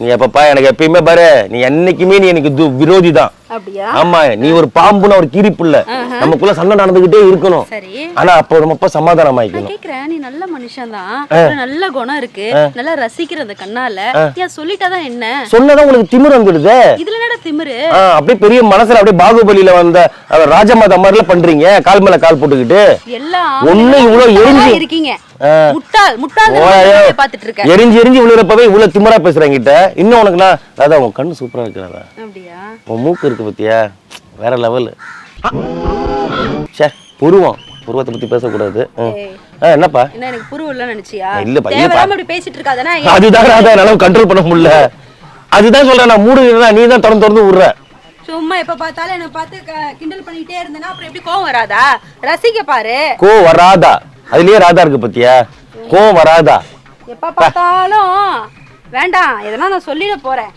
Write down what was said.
நீ எப்பப்பா எனக்கு எப்பயுமே பாரு நீ என்னைக்குமே நீ எனக்கு விரோதி தான் ஆமா நீ ஒரு பாம்புன்னு ஒரு கிரிப்பு இல்ல. நமக்குள்ள சண்டை நடந்துகிட்டே இருக்கணும். ஆனா அப்போ அப்பா சமாதானம் ஆயிக்கணும். கேக்குறேன் நீ நல்ல மனுஷன் தான் நல்ல குணம் இருக்கு. நல்லா ரசிக்கிற அந்த கண்ணால சொல்லிட்டாதான் என்ன? சொன்னதான் உங்களுக்கு திமிர் வந்துடுது. இதுல திமிரு. அப்படியே பெரிய மனசுல அப்படியே பாகுபலியில வந்த ராஜமாதா மாதிரில பண்றீங்க? கால் மேல கால் போட்டுக்கிட்டு? எல்லாம் ஒண்ணு இவ்வளவு எரிஞ்சு- இருக்கீங்க. ஆ. முட்டாள் முட்டாள் ஓயோ. பாத்துட்டு இருக்க எரிஞ்சு எரிஞ்சு விழுறப்பவே இவ்வளவு திமிரா பேசுறேன் கிட்ட இன்னும் உனக்குலாம் அதான் உன் கண்ணு சூப்பரா இருக்கிறதா அப்படியா? உன் மூக்கு இருக்கு பத்தியா? வேற லெவல் சே புருவம். புருவத்தை பத்தி பேசக்கூடாது. என்னப்பா? என்ன எனக்கு புருவம் இல்ல நினைச்சியா? இல்லப்பா, அப்படி பேசிட்டு இருக்காதானே அதுதான் அதை என்னால கண்ட்ரோல் பண்ண முடியல. அதுதான் சொல்றேன் நான் மூடு நீ தான் திறந்து திறந்து விடுற சும்மா எப்ப பார்த்தாலும் என்ன பார்த்து க- கிண்டல் பண்ணிட்டே இருந்தேன்னா அப்புறம் எப்படி கோவம் வராதா? ரசிக்க பாரு. கோ வராதா? அதுலயே ராதா இருக்கு பத்தியா? கோவம் வராதா? எப்ப பார்த்தாலும் வேண்டாம் எதனா நான் சொல்லிட போறேன்.